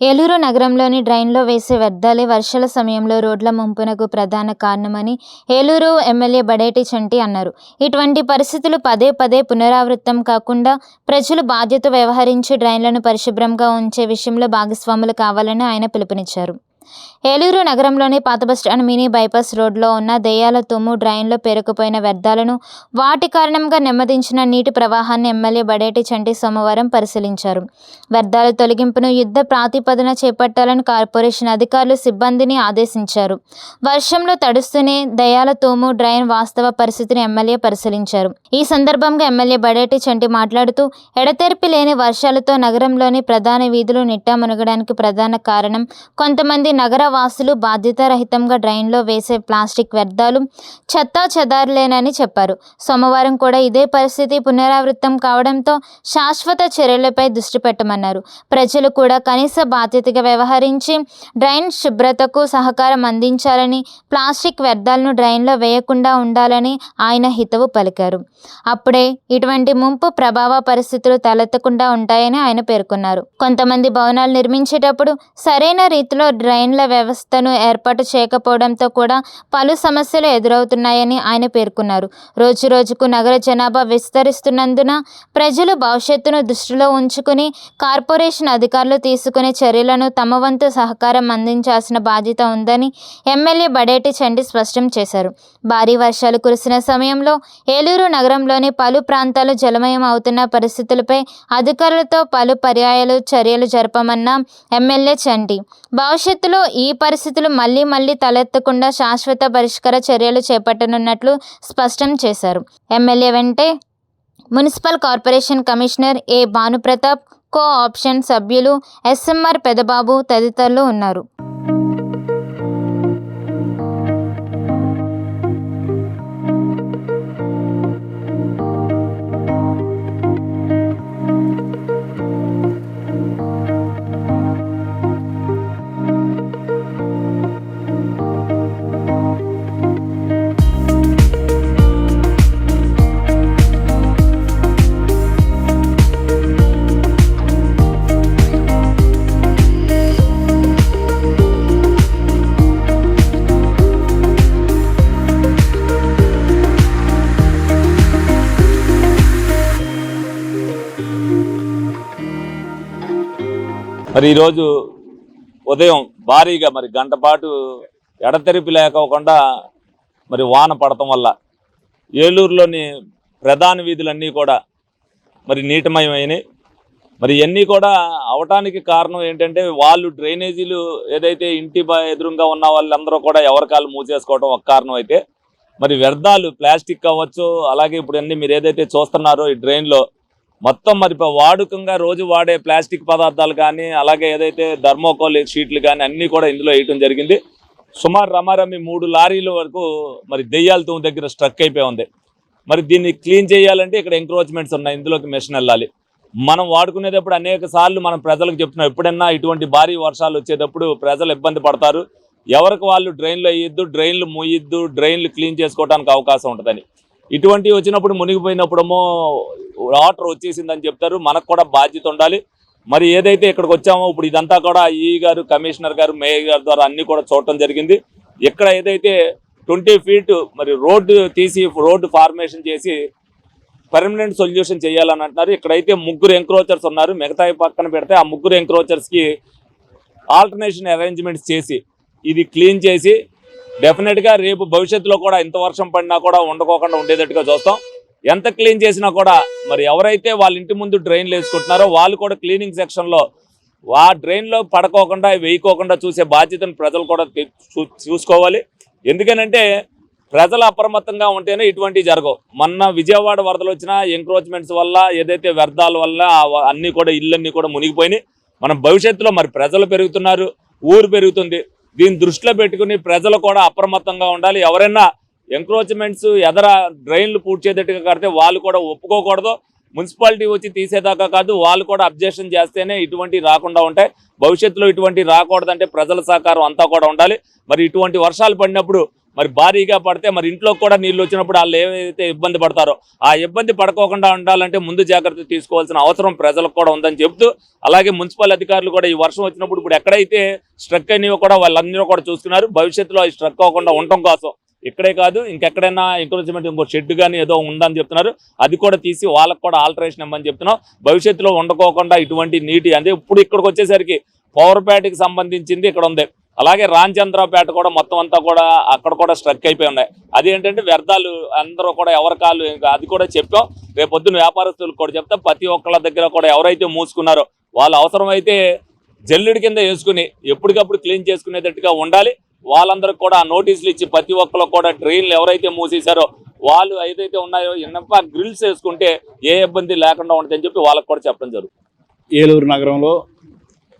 ఏలూరు నగరంలోని డ్రైన్లో వేసే వ్యర్థాలే వర్షాల సమయంలో రోడ్ల ముంపునకు ప్రధాన కారణమని ఏలూరు ఎమ్మెల్యే బడేటి చంటి అన్నారు. ఇటువంటి పరిస్థితులు పదే పదే పునరావృతం కాకుండా ప్రజలు బాధ్యత వ్యవహరించి డ్రైన్లను పరిశుభ్రంగా ఉంచే విషయంలో భాగస్వాములు కావాలని ఆయన పిలుపునిచ్చారు. ఏలూరు నగరంలోని పాత బస్టాండ్ మినీ బైపాస్ రోడ్లో ఉన్న దెయ్యాల తుమ్ము డ్రైన్లో పేరుకుపోయిన వ్యర్థాలను వాటి కారణంగా నెమ్మదించిన నీటి ప్రవాహాన్ని ఎమ్మెల్యే బడేటి చంటి సోమవారం పరిశీలించారు. వ్యర్థాల తొలగింపును యుద్ధ ప్రాతిపదన చేపట్టాలని కార్పొరేషన్ అధికారులు సిబ్బందిని ఆదేశించారు. వర్షంలో తడుస్తూనే దయాల తూము డ్రైన్ వాస్తవ పరిస్థితిని ఎమ్మెల్యే పరిశీలించారు. ఈ సందర్భంగా ఎమ్మెల్యే బడేటి చంటి మాట్లాడుతూ ఎడతెరిపి లేని వర్షాలతో నగరంలోని ప్రధాన వీధులు నిట్టా మునగడానికి ప్రధాన కారణం కొంతమంది నగర వాసులు బాధ్యతారహితంగా డ్రైన్లో వేసే ప్లాస్టిక్ వ్యర్థాలు చెత్తా చెదారులేనని చెప్పారు. సోమవారం కూడా ఇదే పరిస్థితి పునరావృతం కావడంతో శాశ్వత చర్యలపై దృష్టి పెట్టమన్నారు. ప్రజలు కూడా కనీస బాధ్యతగా వ్యవహరించి డ్రైన్ శుభ్రతకు సహకారం అందించాలని ప్లాస్టిక్ వ్యర్థాలను డ్రైన్లో వేయకుండా ఉండాలని ఆయన హితవు పలికారు. అప్పుడే ఇటువంటి ముంపు ప్రభావ పరిస్థితులు తలెత్తకుండా ఉంటాయని ఆయన పేర్కొన్నారు. కొంతమంది భవనాలు నిర్మించేటప్పుడు సరైన రీతిలో డ్రైన్ లైన్ల వ్యవస్థను ఏర్పాటు చేయకపోవడంతో కూడా పలు సమస్యలు ఎదురవుతున్నాయని ఆయన పేర్కొన్నారు. రోజు రోజుకు నగర జనాభా విస్తరిస్తున్నందున ప్రజలు భవిష్యత్తును దృష్టిలో ఉంచుకుని కార్పొరేషన్ అధికారులు తీసుకునే చర్యలను తమ వంతు సహకారం అందించాల్సిన బాధ్యత ఉందని ఎమ్మెల్యే బడేటి చండి స్పష్టం చేశారు. భారీ వర్షాలు కురిసిన సమయంలో ఏలూరు నగరంలోని పలు ప్రాంతాలు జలమయం అవుతున్న పరిస్థితులపై అధికారులతో పలు పర్యాయాలు చర్యలు జరపమన్న ఎమ్మెల్యే చండి. భవిష్యత్తులో ఈ పరిస్థితులు మళ్ళీ మళ్ళీ తలెత్తకుండా శాశ్వత పరిష్కార చర్యలు చేపట్టనున్నట్లు స్పష్టం చేశారు. ఎమ్మెల్యే వెంటే municipal corporation commissioner A Bhanupratap co option సభ్యులు ఎస్ఎంఆర్ పెదబాబు తదితరులు ఉన్నారు. మరి ఈరోజు ఉదయం భారీగా మరి గంట పాటు ఎడతెరిపి లేకోకుండా మరి వాన పడటం వల్ల ఏలూరులోని ప్రధాన వీధులన్నీ కూడా మరి నీటమయమైనాయి మరి ఇవన్నీ కూడా అవటానికి కారణం ఏంటంటే వాళ్ళు డ్రైనేజీలు ఏదైతే ఇంటి ఎదురుగా ఉన్న వాళ్ళందరూ కూడా ఎవరికాలు మూసేసుకోవడం ఒక కారణం అయితే. మరి వ్యర్థాలు ప్లాస్టిక్ అవ్వచ్చు అలాగే ఇప్పుడు అన్ని మీరు ఏదైతే చూస్తున్నారో ఈ డ్రైన్లో మొత్తం మరి వాడుకంగా రోజు వాడే ప్లాస్టిక్ పదార్థాలు కానీ అలాగే ఏదైతే ధర్మోకోల్ షీట్లు కానీ అన్నీ కూడా ఇందులో వేయటం జరిగింది. సుమారు రమారమి మూడు లారీల వరకు మరి దెయ్యాలతో దగ్గర స్ట్రక్ అయిపోయి ఉంది. మరి దీన్ని క్లీన్ చేయాలంటే ఇక్కడ ఎంక్రోచ్మెంట్స్ ఉన్నాయి. ఇందులోకి మెషిన్ వెళ్ళాలి. మనం వాడుకునేటప్పుడు అనేక సార్లు మనం ప్రజలకు చెప్తున్నాం ఎప్పుడన్నా ఇటువంటి భారీ వర్షాలు వచ్చేటప్పుడు ప్రజలు ఇబ్బంది పడతారు. ఎవరికి వాళ్ళు డ్రైన్లు వేయొద్దు డ్రైన్లు మూయొద్దు డ్రైన్లు క్లీన్ చేసుకోవడానికి అవకాశం ఉంటుందని. ఇటువంటివి వచ్చినప్పుడు మునిగిపోయినప్పుడేమో వాటర్ వచ్చేసిందని చెప్తారు. మనకు కూడా బాధ్యత ఉండాలి. మరి ఏదైతే ఇక్కడికి వచ్చామో ఇప్పుడు ఇదంతా కూడా ఈ గారు కమిషనర్ గారు మేయర్ గారి ద్వారా అన్ని కూడా చూడటం జరిగింది. ఇక్కడ ఏదైతే ట్వంటీ ఫీట్ మరి రోడ్డు తీసి రోడ్డు ఫార్మేషన్ చేసి పర్మనెంట్ సొల్యూషన్ చేయాలని అంటున్నారు. ఇక్కడైతే ముగ్గురు ఎంక్రోచర్స్ ఉన్నారు. మిగతా పక్కన పెడితే ఆ ముగ్గురు ఎంక్రోచర్స్కి ఆల్టర్నేషన్ అరేంజ్మెంట్స్ చేసి ఇది క్లీన్ చేసి డెఫినెట్గా రేపు భవిష్యత్తులో కూడా ఇంత వర్షం పడినా కూడా ఉండకోకుండా ఉండేటట్టుగా చూస్తాం. ఎంత క్లీన్ చేసినా కూడా మరి ఎవరైతే వాళ్ళ ఇంటి ముందు డ్రైన్లు వేసుకుంటున్నారో వాళ్ళు కూడా క్లీనింగ్ సెక్షన్లో ఆ డ్రైన్లో పడకోకుండా వేయకోకుండా చూసే బాధ్యతను ప్రజలు కూడా చూ- చూసుకోవాలి. ఎందుకనంటే ప్రజలు అప్రమత్తంగా ఉంటేనే ఇటువంటివి జరగవు. మొన్న విజయవాడ వరదలు వచ్చిన ఎంక్రోచ్మెంట్స్ వల్ల ఏదైతే వ్యర్థాల వల్ల అన్నీ కూడా ఇళ్ళన్నీ కూడా మునిగిపోయినాయి. మనం భవిష్యత్తులో మరి ప్రజలు పెరుగుతున్నారు ఊరు పెరుగుతుంది. దీన్ని దృష్టిలో పెట్టుకుని ప్రజలు కూడా అప్రమత్తంగా ఉండాలి. ఎవరైనా ఎంక్రోచ్మెంట్స్ ఎదర డ్రైన్లు పూడ్చేటట్టుగా కడితే వాళ్ళు కూడా ఒప్పుకోకూడదు. మున్సిపాలిటీ వచ్చి తీసేదాకా కాదు వాళ్ళు కూడా అబ్జెక్షన్ చేస్తేనే ఇటువంటి రాకుండా ఉంటాయి. భవిష్యత్తులో ఇటువంటి రాకూడదంటే ప్రజల సహకారం అంతా కూడా ఉండాలి. మరి ఇటువంటి వర్షాలు పడినప్పుడు మరి భారీగా పడితే మరి ఇంట్లో కూడా నీళ్ళు వచ్చినప్పుడు వాళ్ళు ఏవైతే ఇబ్బంది పడతారో ఆ ఇబ్బంది పడకోకుండా ఉండాలంటే ముందు జాగ్రత్త తీసుకోవాల్సిన అవసరం ప్రజలకు కూడా ఉందని చెప్తూ అలాగే మున్సిపల్ అధికారులు కూడా ఈ వర్షం వచ్చినప్పుడు ఇప్పుడు ఎక్కడైతే స్ట్రక్ అయినవి కూడా వాళ్ళందరూ కూడా చూస్తున్నారు భవిష్యత్తులో అవి స్ట్రక్ అవ్వకుండా ఉండటం కోసం ఇక్కడే కాదు ఇంకెక్కడైనా ఎంకరేజ్మెంట్ ఇంకో షెడ్ కానీ ఏదో ఉందని చెప్తున్నారు. అది కూడా తీసి వాళ్ళకు కూడా ఆల్టరేషన్ ఇవ్వమని చెప్తున్నాం. భవిష్యత్తులో ఉండకోకుండా ఇటువంటి నీటి అంటే ఇప్పుడు ఇక్కడికి వచ్చేసరికి పవర్పేటకి సంబంధించింది ఇక్కడ ఉంది. అలాగే రాంచంద్రపేట కూడా మొత్తం అంతా కూడా అక్కడ కూడా స్ట్రక్ అయిపోయి ఉన్నాయి. అది ఏంటంటే వ్యర్థాలు అందరూ కూడా ఎవరి కాళ్ళు ఇంకా అది కూడా చెప్పాం. రేపు పొద్దున్న వ్యాపారస్తులకు కూడా చెప్తాం. ప్రతి ఒక్కళ్ళ దగ్గర కూడా ఎవరైతే మూసుకున్నారో వాళ్ళు అవసరమైతే జల్లుడి కింద వేసుకుని ఎప్పటికప్పుడు క్లీన్ చేసుకునేటట్టుగా ఉండాలి. వాళ్ళందరికి కూడా నోటీసులు ఇచ్చి ప్రతి ఒక్కరు కూడా ట్రైన్లు ఎవరైతే మూసేశారో వాళ్ళు ఏదైతే ఉన్నాయో ఇన్నప గ్రిల్స్ వేసుకుంటే ఏ ఇబ్బంది లేకుండా ఉంటుందని చెప్పి వాళ్ళకి కూడా చెప్పడం జరుగుతుంది. ఏలూరు నగరంలో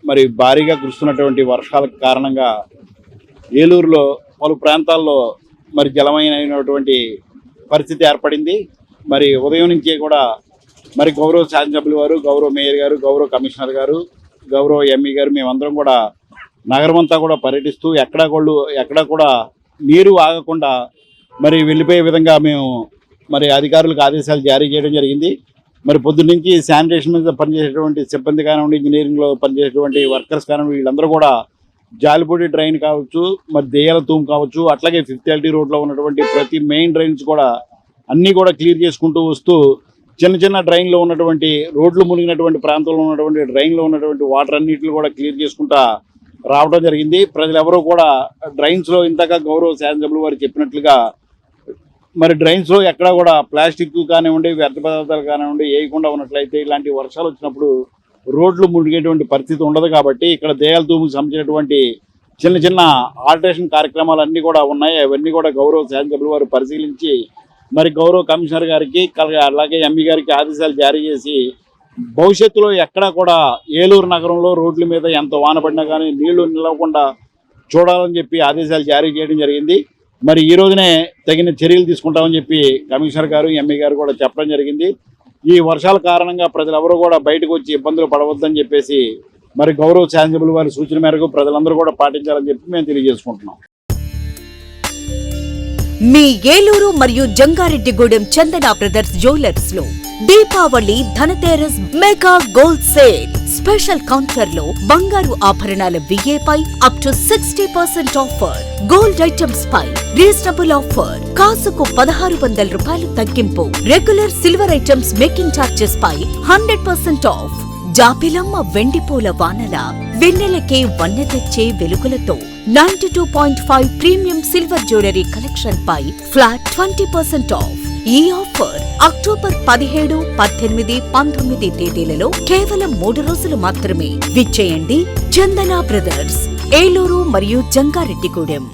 మరి భారీగా కురుస్తున్నటువంటి వర్షాలకు కారణంగా ఏలూరులో పలు ప్రాంతాల్లో మరి జలమైనటువంటి పరిస్థితి ఏర్పడింది. మరి ఉదయం నుంచే కూడా మరి గౌరవ శాసనసభ్యులు వారు గౌరవ మేయర్ గారు గౌరవ కమిషనర్ గారు గౌరవ ఎంఈ గారు మేమందరం కూడా నగరం అంతా కూడా పర్యటిస్తూ ఎక్కడా కూడా ఎక్కడా కూడా నీరు ఆగకుండా మరి వెళ్ళిపోయే విధంగా మేము మరి అధికారులకు ఆదేశాలు జారీ చేయడం జరిగింది. మరి పొద్దున్న శానిటేషన్ మీద పనిచేసేటువంటి సిబ్బంది కానివ్వండి ఇంజనీరింగ్లో పనిచేసేటువంటి వర్కర్స్ కానివ్వండి వీళ్ళందరూ కూడా జాలిపూడి డ్రైన్ కావచ్చు మరి దేయాల తూము కావచ్చు అట్లాగే ఫిఫ్త్ ఎల్టీ రోడ్లో ఉన్నటువంటి ప్రతి మెయిన్ డ్రైన్స్ కూడా అన్నీ కూడా క్లియర్ చేసుకుంటూ వస్తూ చిన్న చిన్న డ్రైన్లో ఉన్నటువంటి రోడ్లు మునిగినటువంటి ప్రాంతంలో ఉన్నటువంటి డ్రైన్లో ఉన్నటువంటి వాటర్ అన్నిటిని కూడా క్లియర్ చేసుకుంటా రావడం జరిగింది. ప్రజలు ఎవరూ కూడా డ్రైన్స్లో ఇంతక గౌరవ శాసనసభ్యులు వారు చెప్పినట్లుగా మరి డ్రైన్స్లో ఎక్కడా కూడా ప్లాస్టిక్ కానివ్వండి వ్యర్థ పదార్థాలు కానివ్వండి వేయకుండా ఉన్నట్లయితే ఇలాంటి వర్షాలు వచ్చినప్పుడు రోడ్లు మునిగేటువంటి పరిస్థితి ఉండదు కాబట్టి ఇక్కడ దేయాల తూముకు సంబంధించినటువంటి చిన్న చిన్న ఆల్టరేషన్ కార్యక్రమాలు అన్నీ కూడా ఉన్నాయి. అవన్నీ కూడా గౌరవ శాసనసభ్యులు వారు పరిశీలించి మరి గౌరవ కమిషనర్ గారికి కల- అలాగే ఎంఈ గారికి ఆదేశాలు జారీ చేసి భవిష్యత్తులో ఎక్కడా కూడా ఏలూరు నగరంలో రోడ్ల మీద ఎంత వాన పడినా కానీ నీళ్ళు నిలవకుండా చూడాలని చెప్పి ఆదేశాలు జారీ చేయడం జరిగింది. మరి ఈ రోజునే తగిన చర్యలు తీసుకుంటామని చెప్పి కమిషనర్ గారు ఎంఈ గారు కూడా చెప్పడం జరిగింది. ఈ వర్షాల కారణంగా ప్రజలెవరూ కూడా బయటకు వచ్చి ఇబ్బందులు పడవద్దని చెప్పేసి మరి గౌరవ శాసనసభ్యులు వారి సూచన మేరకు ప్రజలందరూ కూడా పాటించాలని చెప్పి మేము తెలియజేసుకుంటున్నాం. మీ ఏలూరు మరియు Jangareddygudem Chandana brothers జ్యువెలర్స్లో Deepavali Dhanteras mega gold sale. Special కౌంటర్లో బంగారు ఆభరణాల విఏపై up to sixty percent offer gold items pi reasonable offer కాసుకు పదహారు వందల రూపాయలు తగ్గింపు. Regular silver items making charges పై హండ్రెడ్ పర్సెంట్ ఆఫ్ జాపిలమ్మ వెండిపూల వానల వెన్నెలకే వన్నె తెచ్చే వెలుగులతో ninety two point five premium silver jewellery collection పై ఫ్లాట్ ట్వంటీ పర్సెంట్ ఆఫ్ ఈ ఆఫర్ అక్టోబర్ పదిహేడు పద్దెనిమిది పంతొమ్మిది తేదీలలో కేవలం మూడు రోజులు మాత్రమే. విచ్చేయండి చందన బ్రదర్స్ ఏలూరు మరియు జంగారెడ్డిగూడెం.